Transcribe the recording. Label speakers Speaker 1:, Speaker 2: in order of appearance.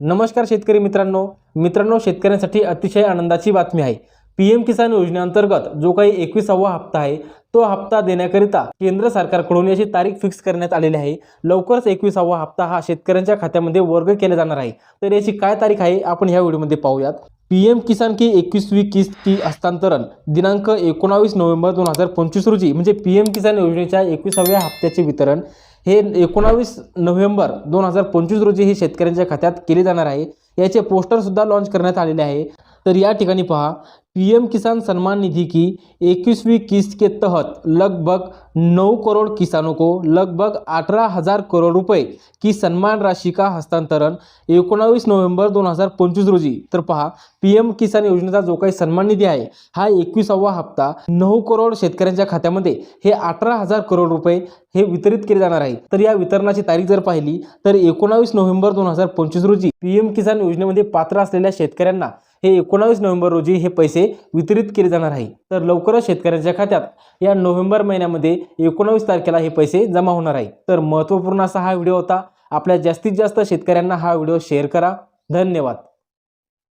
Speaker 1: नमस्कार शेतकरी मित्रांनो. मित्रांनो शेतकऱ्यांसाठी अतिशय आनंदाची बातमी आहे. पी एम किसान योजनेअंतर्गत जो काही एकविसावा हप्ता आहे तो हप्ता देण्याकरिता केंद्र सरकारकडून याची तारीख फिक्स करण्यात आलेली आहे. लवकरच एकविसावा हप्ता हा शेतकऱ्यांच्या खात्यामध्ये वर्ग केला जाणार आहे. तर याची काय तारीख आहे आपण ह्या व्हिडिओमध्ये पाहूयात. पी एम किसान की एकवीसवी किस्त की हस्तांतरण दिनांक एकोणावीस नोव्हेंबर दोन हजार पंचवीस रोजी. म्हणजे पी एम किसान योजनेच्या एकविसाव्या हप्त्याचे वितरण हे एकोणावीस नोव्हेंबर दोन हजार पंचवीस रोजी हे शेतकऱ्यांच्या खात्यात केले जाणार आहे. याचे पोस्टरसुद्धा लॉन्च करण्यात आलेले आहे. तर या ठिकाणी पहा पी एम किसान सम्मान निधि की इक्कीसवीं किस्त के तहत लगभग 9 करोड़ किसानों को लगभग अठारह हजार करोड़ रुपये की सन्मान राशि का हस्तांतरण एकोणावीस नोव्हेंबर दोन हजार पंचवीस रोजी. तर पहा पी एम किसान योजनेचा जो काही सन्मान निधी आहे हा एकविसावा हप्ता नऊ करोड शेतकऱ्यांच्या खात्यामध्ये हे अठरा हजार करोड रुपये हे वितरित केले जाणार आहे. तर या वितरणाची तारीख जर पाहिली तर एकोणावीस नोव्हेंबर दोन हजार पंचवीस रोजी पी एम किसान योजनेमध्ये पात्र असलेल्या शेतकऱ्यांना हे एकोणावीस नोव्हेंबर रोजी हे पैसे वितरित केले जाणार आहे. तर लवकरच शेतकऱ्यांच्या खात्यात या नोव्हेंबर महिन्यामध्ये एकोणावीस तारखेला हे पैसे जमा होणार आहे. तर महत्त्वपूर्ण असा हा व्हिडिओ होता. आपल्या जास्तीत जास्त शेतकऱ्यांना हा व्हिडिओ शेअर करा. धन्यवाद.